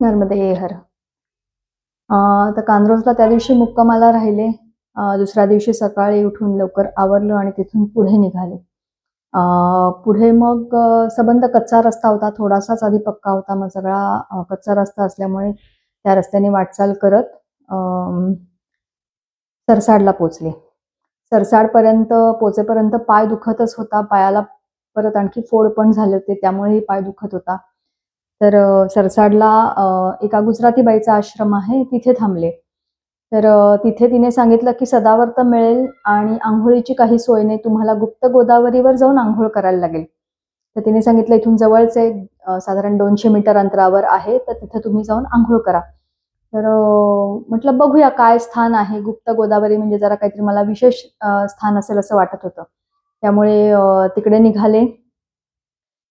नर्मदे हर. तर कांद्रोजला त्या दिवशी मुक्कामाला राहिले. दुसऱ्या दिवशी सकाळी उठून लवकर आवरलं आणि तिथून पुढे निघाले. पुढे मग सबंध कच्चा रस्ता होता. थोडासाच आधी पक्का होता. मग सगळा कच्चा रस्ता असल्यामुळे त्या रस्त्याने वाटचाल करत सरसाडला पोचले सरसाडपर्यंत पोचेपर्यंत पाय दुखतच होता. पायाला परत आणखी फोड पण झाले होते. त्यामुळेही पाय दुखत होता. तर सरसाडला एका गुजराती बाईचा आश्रम आहे तिथे थांबले. तर तिथे तिने सांगितलं की सदावर्त मिळेल आणि आंघोळीची काही सोय नाही तुम्हाला गुप्त गोदावरीवर जाऊन आंघोळ करायला लागेल. तर तिने सांगितलं इथून जवळच एक साधारण दोनशे मीटर अंतरावर आहे तर तिथे तुम्ही जाऊन आंघोळ करा. तर म्हटलं बघूया काय स्थान आहे गुप्त गोदावरी म्हणजे जरा काहीतरी मला विशेष स्थान असेल असं वाटत होतं. त्यामुळे तिकडे निघाले.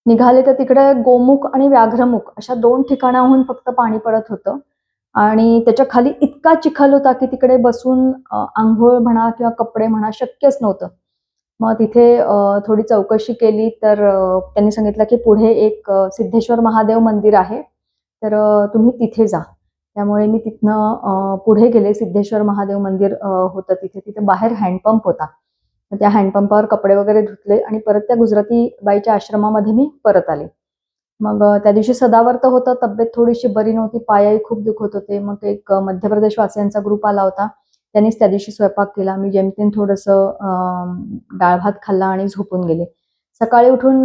निघाले तर तिकडे गोमुख आणि व्याघ्रमुख अशा दोन ठिकाणाहून फक्त पाणी पडत होतं. आणि त्याच्याखाली इतका चिखल होता की तिकडे बसून आंघोळ म्हणा किंवा कपडे म्हणा शक्यच नव्हतं. मग तिथे थोडी चौकशी केली तर त्यांनी सांगितलं की पुढे एक सिद्धेश्वर महादेव मंदिर आहे. तर तुम्ही तिथे जा. त्यामुळे मी तिथनं पुढे गेले. सिद्धेश्वर महादेव मंदिर होतं तिथे. तिथे बाहेर हँडपंप होता. त्या हँडपंपावर कपडे वगैरे धुतले आणि परत त्या गुजराती बाईच्या आश्रमामध्ये मी परत आले. मग त्या दिवशी सदावर्त होतं तब्येत थोडीशी बरी नव्हती पायही खूप दुखत होते. मग एक मध्य प्रदेश वासियांचा ग्रुप आला होता. त्यांनीच त्या दिवशी स्वयंपाक केला. मी जेमतेम थोडंसं डाळ भात खाल्ला आणि झोपून गेले. सकाळी उठून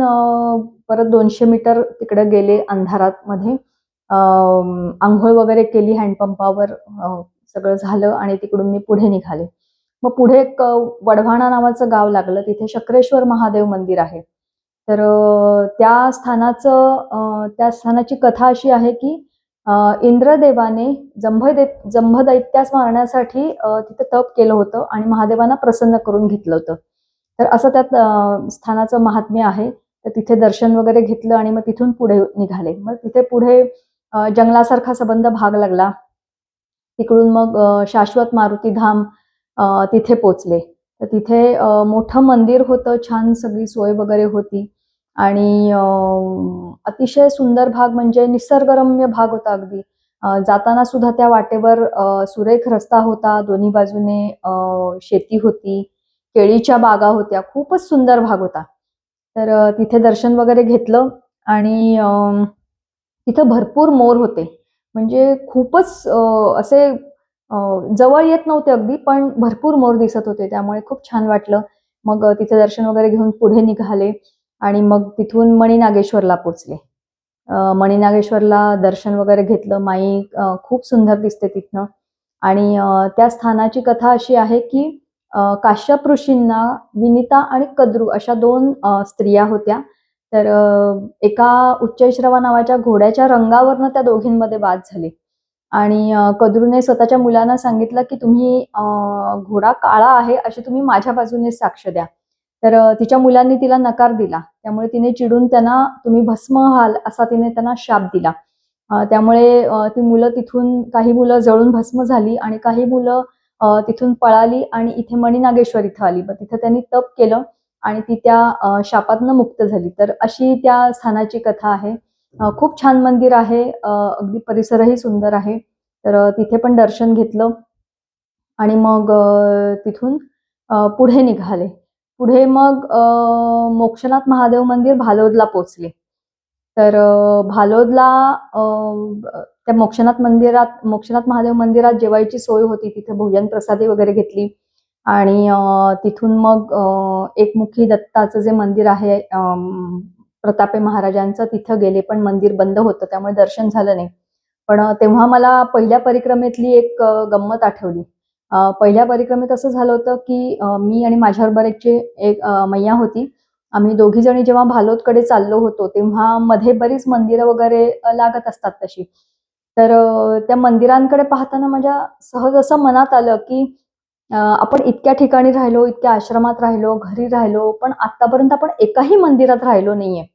परत दोनशे मीटर तिकडे गेले अंधारात मध्ये आंघोळ वगैरे केली हँडपंपावर सगळं झालं आणि तिकडून मी पुढे निघाले. मग पुढे एक वडवाणा नावाचं गाव लागलं. तिथे शक्रेश्वर महादेव मंदिर आहे. तर त्या स्थानाचं त्या स्थानाची कथा अशी आहे की इंद्रदेवाने इंद्रदेवाने जंभदै जंभदैत्यास मारण्यासाठी तिथं तप केलं होतं आणि महादेवांना प्रसन्न करून घेतलं होतं. तर असं त्यात स्थानाचं महात्म्य आहे. तर तिथे दर्शन वगैरे घेतलं आणि मग तिथून पुढे निघाले. मग तिथे पुढे जंगलासारखा संबंध भाग लागला. तिकडून मग शाश्वत मारुतीधाम धाम तिथे पोचले. तर तिथे मोठं मंदिर होतं छान सगळी सोय वगैरे होती. आणि अतिशय सुंदर भाग म्हणजे निसर्गरम्य भाग होता अगदी. जाताना सुद्धा त्या वाटेवर सुरेख रस्ता होता. दोन्ही बाजूने शेती होती. केळीच्या बागा होत्या. खूपच सुंदर भाग होता. तर तिथे दर्शन वगैरे घेतलं आणि तिथं भरपूर मोर होते. म्हणजे खूपच असे जवळ येत नव्हते अगदी पण भरपूर मोर दिसत होते. त्यामुळे खूप छान वाटलं. मग अ, तिथे दर्शन वगैरे घेऊन पुढे निघाले आणि मग तिथून मणिनागेश्वरला पोचले. मणिनागेश्वरला दर्शन वगैरे घेतलं. माई खूप सुंदर दिसते तिथनं. आणि त्या स्थानाची कथा अशी आहे की काश्यप ऋषींना विनिता आणि कद्रू अशा दोन स्त्रिया होत्या. तर एका उच्चैश्रवा नावाच्या घोड्याच्या रंगावरनं त्या दोघींमध्ये वाद झाली. आणि अ, कद्रूने स्वतःच्या मुलांना सांगितलं की तुम्ही घोडा काळा आहे अशी तुम्ही माझ्या बाजूने साक्ष द्या. तर तिच्या मुलांनी तिला नकार दिला. त्यामुळे तिने चिडून त्यांना तुम्ही भस्म व्हाल असा तिने त्यांना शाप दिला. त्यामुळे ती मुलं तिथून काही मुलं जळून भस्म झाली आणि काही मुलं तिथून पळाली आणि इथे मणिनागेश्वर इथं आली. मग तिथं त्यांनी तप केलं आणि ती त्या शापातनं मुक्त झाली. तर अशी त्या स्थानाची कथा आहे. खूप छान मंदिर आहे. अगदी परिसरही सुंदर आहे. तर तिथे पण दर्शन घेतलं आणि मग तिथून पुढे निघाले. पुढे मग मोक्षनाथ महादेव मंदिर भालोदला पोचले तर भालोदला त्या मोक्षनाथ मंदिरात मोक्षनाथ महादेव मंदिरात जेवायची सोय होती. तिथे भोजन प्रसादी वगैरे घेतली आणि तिथून मग एकमुखी दत्ताचं जे मंदिर आहे प्रतापे महाराजांचं तिथं गेले पण मंदिर बंद होतं त्यामुळे दर्शन झालं नाही. पण तेव्हा मला पहिल्या परिक्रमेतली एक गंमत आठवली. पहिल्या परिक्रमेत असं झालं होतं की मी आणि माझ्याबरोबर एकची एक मैया होती. आम्ही दोघी जणी जेव्हा भालोतकडे चाललो होतो तेव्हा मध्ये बरीच मंदिरं वगैरे लागत असतात तशी. तर त्या मंदिरांकडे पाहताना माझ्या सहज असं मनात आलं की आपण इतक्या ठिकाणी राहिलो इतक्या आश्रमात राहिलो घरी राहिलो पण आतापर्यंत आपण एकाही मंदिरात राहिलो नाहीये.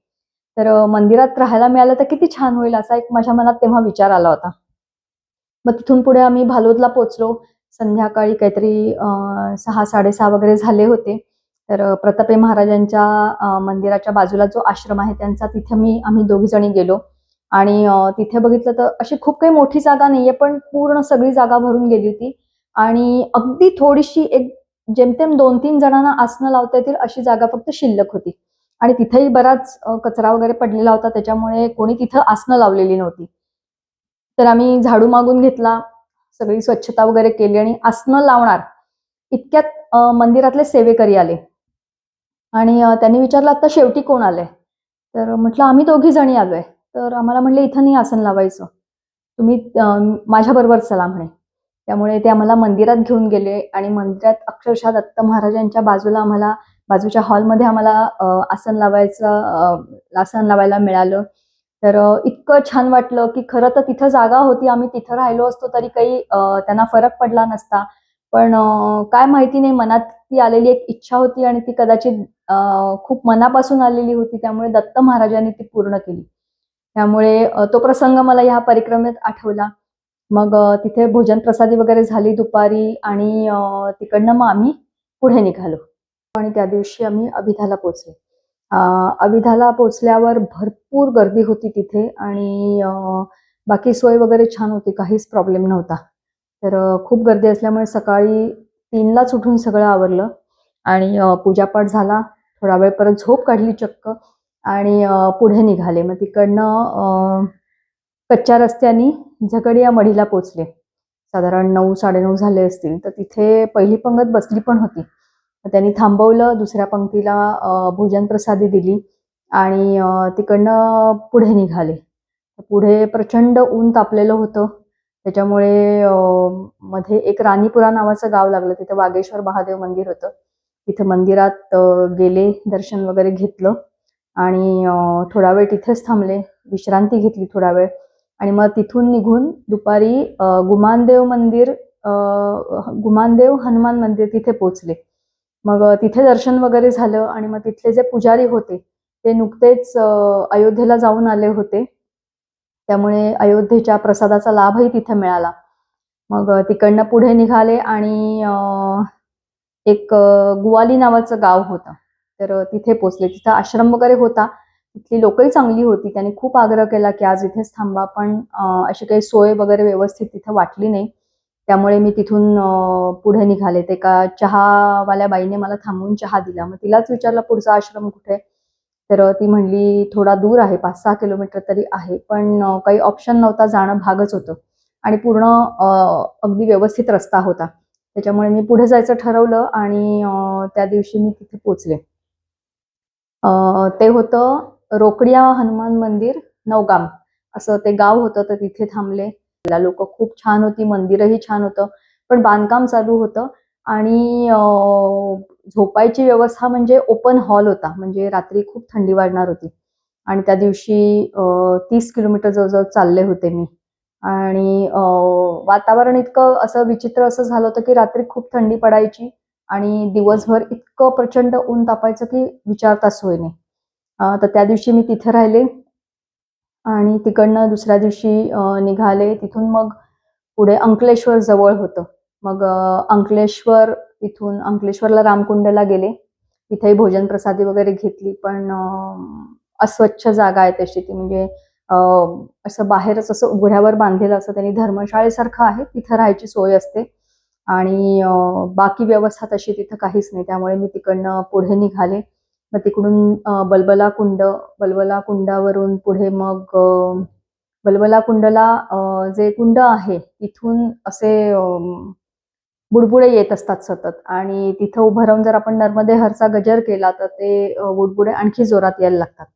तर मंदिरात राहायला मिळालं तर किती छान होईल असा एक माझ्या मनात तेव्हा विचार आला होता. मग तिथून पुढे आम्ही भालोदला पोचलो. संध्याकाळी काहीतरी सहा साडेसहा वगैरे झाले होते. तर प्रतापे महाराजांच्या मंदिराच्या बाजूला जो आश्रम आहे त्यांचा तिथे मी आम्ही दोघी जणी गेलो. आणि तिथे बघितलं तर अशी खूप काही मोठी जागा नाहीये पण पूर्ण सगळी जागा भरून गेली होती. आणि अगदी थोडीशी एक जेमतेम दोन तीन जणांना आसनं लावता येतील अशी जागा फक्त शिल्लक होती. आणि तिथेही बराच कचरा वगैरे पडलेला होता त्याच्यामुळे कोणी तिथं आसनं लावलेली नव्हती. तर आम्ही झाडू मागून घेतला सगळी स्वच्छता वगैरे केली आणि आसनं लावणार. इतक्यात मंदिरातले सेवेकरी आले. आणि त्यांनी विचारलं आता शेवटी कोण आलंय? तर म्हटलं आम्ही दोघी जणी आलोय. तर आम्हाला म्हणले इथं नाही आसन लावायचं. तुम्ही माझ्याबरोबर चला म्हणे. त्यामुळे ते आम्हाला मंदिरात घेऊन गेले आणि मंदिरात अक्षरशः दत्त महाराजांच्या बाजूला आम्हाला बाजूच्या हॉलमध्ये आम्हाला आसन लावायचं आसन लावायला मिळालं. तर इतकं छान वाटलं की खरं तर तिथं जागा होती आम्ही तिथं राहिलो असतो तरी काही त्यांना फरक पडला नसता. पण काय माहिती नाही मनात ती आलेली एक इच्छा होती आणि ती कदाचित खूप मनापासून आलेली होती त्यामुळे दत्त महाराजांनी ती पूर्ण केली. त्यामुळे तो प्रसंग मला ह्या परिक्रमेत आठवला. मग तिथे भोजन प्रसादी वगैरे झाली दुपारी आणि तिकडनं मग आम्ही पुढे निघालो. आणि त्या दिवशी आम्ही अभिधाला पोचलो अभिधाला पोचल्यावर भरपूर गर्दी होती तिथे आणि बाकी सोय वगैरे छान होती काहीच प्रॉब्लेम नव्हता. तर खूप गर्दी असल्यामुळे सकाळी तीनलाच उठून सगळं आवरलं आणि पूजापाठ झाला. थोडा वेळ परत झोप काढली चक्क आणि पुढे निघाले. मग तिकडनं कच्च्या रस्त्यानी झगडिया मढीला पोचले साधारण नऊ साडेनऊ झाले असतील तर तिथे पहिली पंगत बसली पण होती. त्यांनी थांबवलं दुसऱ्या पंक्तीला भोजन प्रसादी दिली आणि तिकडनं पुढे निघाले. पुढे प्रचंड ऊन तापलेलं होतं. त्याच्यामुळे मध्ये एक राणीपुरा नावाचं गाव लागलं. तिथे वागेश्वर महादेव मंदिर होतं. तिथे मंदिरात गेले दर्शन वगैरे घेतलं आणि थोडा वेळ तिथेच थांबले. विश्रांती घेतली थोडा वेळ. आणि मग तिथून निघून दुपारी गुमानदेव मंदिर गुमानदेव हनुमान मंदिर तिथे पोचले मग तिथे दर्शन वगैरे झालं आणि मग तिथले जे पुजारी होते ते नुकतेच अयोध्येला जाऊन आले होते. त्यामुळे अयोध्येच्या प्रसादाचा लाभही तिथे मिळाला. मग तिकडनं पुढे निघाले आणि एक गुवाली नावाचं गाव होतं. तर तिथे पोचले तिथं आश्रम वगैरे होता. तिथली लोकही चांगली होती. त्याने खूप आग्रह केला की आज इथेच थांबा पण अशी काही सोय वगैरे व्यवस्थित तिथं वाटली नाही. त्यामुळे मी तिथून पुढे निघाले. ते का चहावाल्या बाईने मला थांबून चहा दिला. मग तिलाच विचारला पुढचा आश्रम कुठे तर ती म्हणली थोडा दूर आहे. पाच सहा किलोमीटर तरी आहे. पण काही ऑप्शन नव्हता जाणं भागच होतं. आणि पूर्ण अगदी व्यवस्थित रस्ता होता. त्याच्यामुळे मी पुढे जायचं ठरवलं आणि त्या दिवशी मी तिथे पोचले. ते होतं रोकडिया हनुमान मंदिर नवगाम असं ते गाव होतं तर तिथे थांबले. लोक खूप छान होती मंदिरही छान होतं पण बांधकाम चालू होतं. आणि झोपायची व्यवस्था म्हणजे ओपन हॉल होता म्हणजे रात्री खूप थंडी वाढणार होती. आणि त्या दिवशी तीस किलोमीटर जवळजवळ चालले होते मी. आणि वातावरण इतकं असं विचित्र असं झालं होतं की रात्री खूप थंडी पडायची आणि दिवसभर इतकं प्रचंड ऊन तापायचं की विचारताच सोय नाही. तर त्या दिवशी मी तिथे राहिले. आणि तिकडनं दुसऱ्या दिवशी निघाले. तिथून मग पुढे अंकलेश्वर जवळ होतं. मग अंकलेश्वर तिथून अंकलेश्वरला रामकुंडला गेले. तिथेही भोजन प्रसादी वगैरे घेतली. पण अस्वच्छ जागा आहे तशी ती. म्हणजे असं बाहेरच असं उघड्यावर बांधलेलं असं त्यांनी धर्मशाळेसारखं आहे. तिथं राहायची सोय असते. आणि बाकी व्यवस्था तशी तिथं काहीच नाही. त्यामुळे मी तिकडनं पुढे निघाले. मग तिकडून बलबला कुंड बलबला कुंडावरून पुढे मग बलबला कुंडला जे कुंड आहे तिथून असे बुडबुडे येत असतात सतत. आणि तिथं उभं राहून जर आपण नर्मदे हरचा गजर केला तर ते बुडबुडे आणखी जोरात यायला लागतात.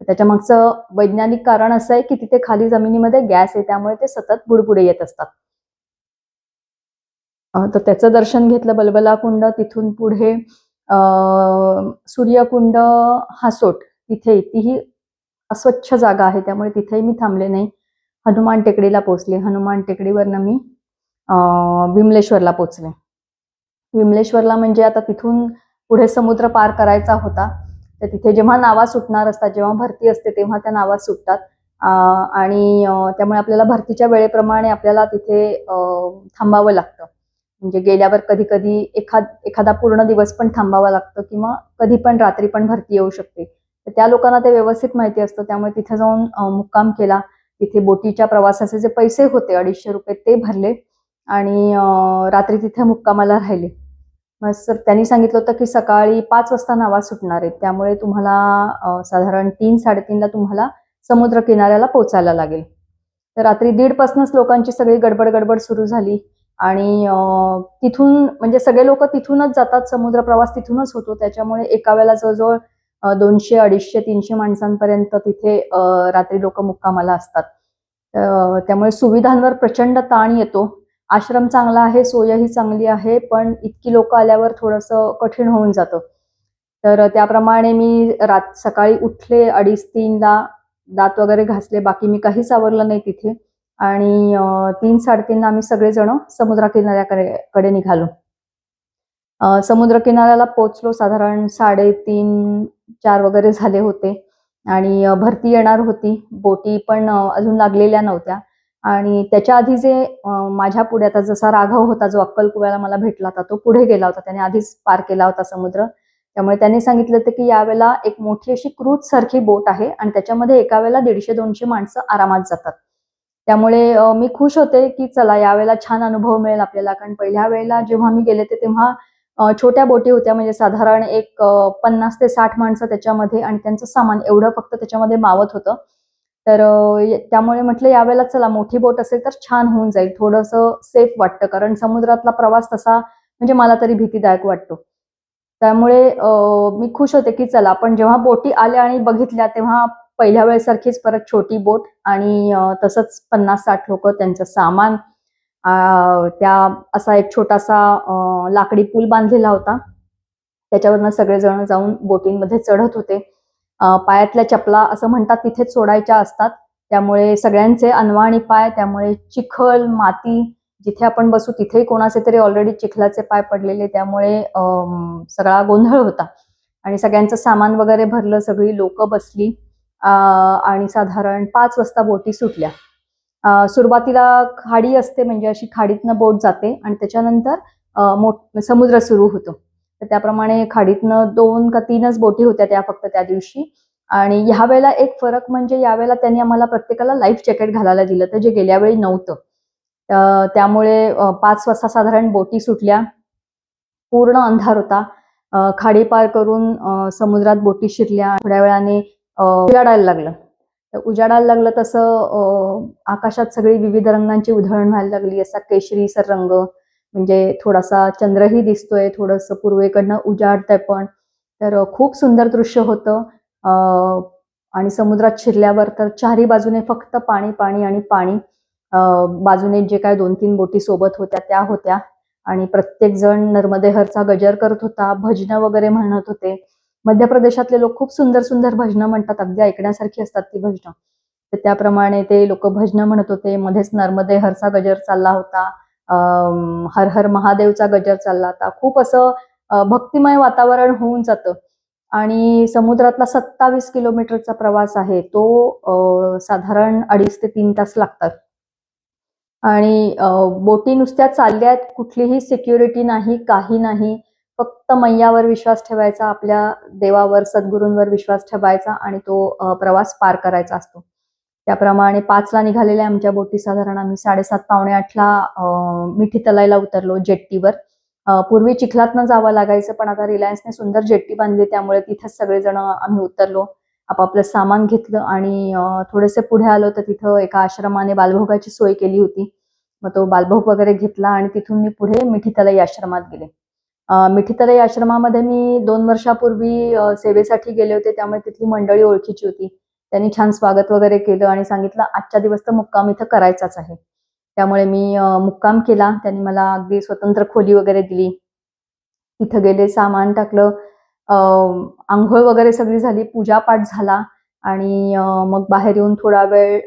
त्याच्या मागचं वैज्ञानिक कारण असं आहे की तिथे खाली जमिनीमध्ये गॅस आहे त्यामुळे ते सतत बुडबुडे येत असतात. तर त्याचं दर्शन घेतलं बलबला कुंड तिथून पुढे सूर्यकुंड हासोट तिथे तीही अस्वच्छ जागा आहे त्यामुळे तिथेही मी थांबले नाही. हनुमान टेकडीला पोचले हनुमान टेकडीवरनं मी विमलेश्वरला पोचले विमलेश्वरला म्हणजे आता तिथून पुढे समुद्र पार करायचा होता. तर तिथे जेव्हा नावा सुटणार असतात जेव्हा भरती असते तेव्हा त्या नावा सुटतात. आणि त्यामुळे आपल्याला भरतीच्या वेळेप्रमाणे आपल्याला तिथे थांबावं लागतं. म्हणजे गेल्यावर कधी कधी एखाद एखादा पूर्ण दिवस पण थांबावा लागतं किंवा कधी पण रात्री पण भरती येऊ शकते. तर त्या लोकांना ते व्यवस्थित माहिती असतं. त्यामुळे तिथे जाऊन मुक्काम केला. तिथे बोटीच्या प्रवासाचे जे पैसे होते अडीचशे रुपये ते भरले आणि रात्री तिथे मुक्कामाला राहिले. मग सर त्यांनी सांगितलं होतं की सकाळी पाच वाजता नावा सुटणार आहेत त्यामुळे तुम्हाला साधारण तीन साडेतीनला तुम्हाला समुद्र किनाऱ्याला पोचायला लागेल. तर रात्री दीडपासूनच लोकांची सगळी गडबड गडबड सुरू झाली. आणि तिथून म्हणजे सगळे लोक तिथूनच जातात समुद्र प्रवास तिथूनच होतो. त्याच्यामुळे एका वेळेला जवळजवळ दोनशे अडीचशे तीनशे माणसांपर्यंत तिथे रात्री लोक मुक्कामाला असतात. त्यामुळे सुविधांवर प्रचंड ताण येतो. आश्रम चांगला आहे सोयही चांगली आहे पण इतकी लोक आल्यावर थोडंसं कठीण होऊन जातं. तर त्याप्रमाणे मी रात सकाळी उठले अडीच तीनला दात वगैरे घासले बाकी मी काहीच आवरलं नाही तिथे. आणि तीन साडेतीनला आम्ही सगळेजण समुद्र किनाऱ्याकडे कडे निघालो. समुद्रकिनाऱ्याला समुद्र किनाऱ्याला पोचलो साधारण साडेतीन चार वगैरे झाले होते. आणि भरती येणार होती. बोटी पण अजून लागलेल्या नव्हत्या. आणि त्याच्या आधी जे माझ्या पुढे आता जसा राघव होता जो अक्कलकुव्याला मला भेटला होता तो पुढे गेला होता. त्याने आधीच पार केला होता समुद्र. त्यामुळे त्यांनी सांगितलं होतं की यावेळेला एक मोठी अशी क्रूज सारखी बोट आहे आणि त्याच्यामध्ये एका वेळेला दीडशे दोनशे माणसं आरामात जातात. त्यामुळे मी खुश होते की चला यावेळेला छान अनुभव मिळेल आपल्याला. कारण पहिल्या वेळेला जेव्हा मी गेले ते तेव्हा छोट्या बोटी होत्या. म्हणजे साधारण एक पन्नास ते साठ माणसं त्याच्यामध्ये आणि त्यांचं सामान एवढं फक्त त्याच्यामध्ये मावत होतं. तर त्यामुळे म्हटलं यावेळेला चला मोठी बोट असेल तर छान होऊन जाईल. थोडंसं सेफ वाटतं. कारण समुद्रातला प्रवास तसा म्हणजे मला तरी भीतीदायक वाटतो. त्यामुळे मी खुश होते की चला पण जेव्हा बोटी आल्या आणि बघितल्या तेव्हा पहिल्या वेळेसारखीच परत छोटी बोट आणि तसंच पन्नास साठ लोक त्यांचं सामान. त्या असा एक छोटासा लाकडी पूल बांधलेला होता. त्याच्यावरनं सगळेजण जाऊन बोटींमध्ये चढत होते. पायातल्या चपला असं म्हणतात तिथेच सोडायच्या असतात. त्यामुळे सगळ्यांचे अनवाणी पाय त्यामुळे चिखल माती जिथे आपण बसू तिथेही कोणाचे तरी ऑलरेडी चिखलाचे पाय पडलेले. त्यामुळे सगळा गोंधळ होता. आणि सगळ्यांचं सामान वगैरे भरलं सगळी लोक बसली. आणि साधारण पाच वाजता बोटी सुटल्या. सुरुवातीला खाडी असते म्हणजे अशी खाडीतनं बोट जाते आणि त्याच्यानंतर मोठ समुद्र सुरू होतो. तर त्याप्रमाणे खाडीतनं दोन का तीनच बोटी होत्या त्या फक्त त्या दिवशी. आणि ह्या वेळेला एक फरक म्हणजे यावेळेला त्यांनी आम्हाला प्रत्येकाला लाईफ जॅकेट घालायला दिलं तर जे गेल्या वेळी नव्हतं. त्यामुळे पाच वाजता साधारण बोटी सुटल्या. पूर्ण अंधार होता. खाडी पार करून समुद्रात बोटी शिरल्या. थोड्या वेळाने उजाडायला लागलं. तर उजाडायला लागलं तसं आकाशात सगळी विविध रंगांची उधळण व्हायला लागली. असा केशरीसर रंग म्हणजे थोडासा चंद्रही दिसतोय थोडंसं पूर्वेकडनं उजाडतंय पण. तर खूप सुंदर दृश्य होतं. आणि समुद्रात शिरल्यावर तर चारी बाजूने फक्त पाणी पाणी आणि पाणी. बाजूने जे काय दोन तीन बोटी सोबत होत्या त्या होत्या. आणि प्रत्येक जण नर्मदेहरचा गजर करत होता भजनं वगैरे म्हणत होते. मध्य प्रदेशातले लोक खूप सुंदर सुंदर भजनं म्हणतात अगदी ऐकण्यासारखी असतात ती भजनं. तर त्याप्रमाणे ते लोक भजनं म्हणत होते. मध्येच नर्मदे हरचा गजर चालला होता. हर हर महादेवचा गजर चालला होता. खूप असं भक्तिमय वातावरण होऊन जातं. आणि समुद्रातला सत्तावीस किलोमीटरचा प्रवास आहे तो साधारण अडीच ते तीन तास लागतात. आणि बोटी नुसत्या चालल्यात कुठलीही सिक्युरिटी नाही काही नाही. फक्त मैयावर विश्वास ठेवायचा आपल्या देवावर सद्गुरूंवर विश्वास ठेवायचा आणि तो प्रवास पार करायचा असतो. त्याप्रमाणे पाचला निघालेल्या आमच्या बोटी साधारण आम्ही साडेसात पावणे आठला मिठी तलायला उतरलो जेट्टीवर. पूर्वी चिखलातनं जावं लागायचं पण आता रिलायन्सने सुंदर जेट्टी बांधली त्यामुळे तिथेच सगळेजण आम्ही उतरलो. आपापलं सामान घेतलं आणि थोडेसे पुढे आलो तर तिथं एका आश्रमाने बालभोगाची सोय केली होती. मग तो बालभोग वगैरे घेतला आणि तिथून मी पुढे मिठीतलाई आश्रमात गेले. अ, आश्रमामध्ये मी दोन वर्षापूर्वी सेवेसाठी गेले होते. त्यामुळे तिथली मंडळी ओळखीची होती. त्यांनी छान स्वागत वगैरे केलं आणि सांगितलं आजच्या दिवस तर मुक्काम इथं करायचाच आहे. त्यामुळे मी मुक्काम केला. त्यांनी मला अगदी स्वतंत्र खोली वगैरे दिली. तिथं गेले सामान टाकलं आंघोळ वगैरे सगळी झाली पूजापाठ झाला आणि मग बाहेर येऊन थोडा वेळ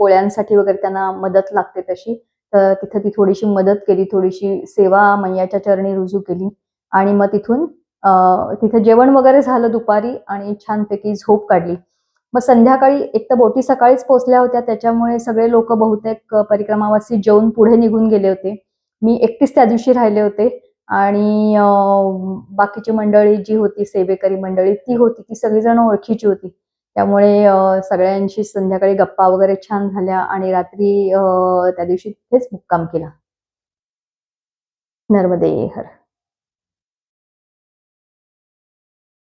पोळ्यांसाठी वगैरे त्यांना मदत लागते तशी. तर तिथं ती थोडीशी मदत केली थोडीशी सेवा मैयाच्या चरणी रुजू केली. आणि मग तिथून तिथं तिथे जेवण वगैरे झालं दुपारी आणि छानपैकी झोप काढली. मग संध्याकाळी एक तर बोटी सकाळीच पोहोचल्या होत्या त्याच्यामुळे सगळे लोक बहुतेक परिक्रमावासी जेवून पुढे निघून गेले होते. मी एकटीच त्या दिवशी राहिले होते. आणि बाकीची मंडळी जी होती सेवेकरी मंडळी ती होती ती सगळीजण ओळखीची होती. त्यामुळे सगळ्यांशी संध्याकाळी गप्पा वगैरे छान झाल्या आणि रात्री त्या दिवशी तिथेच मुक्काम केला. नर्मदे हर.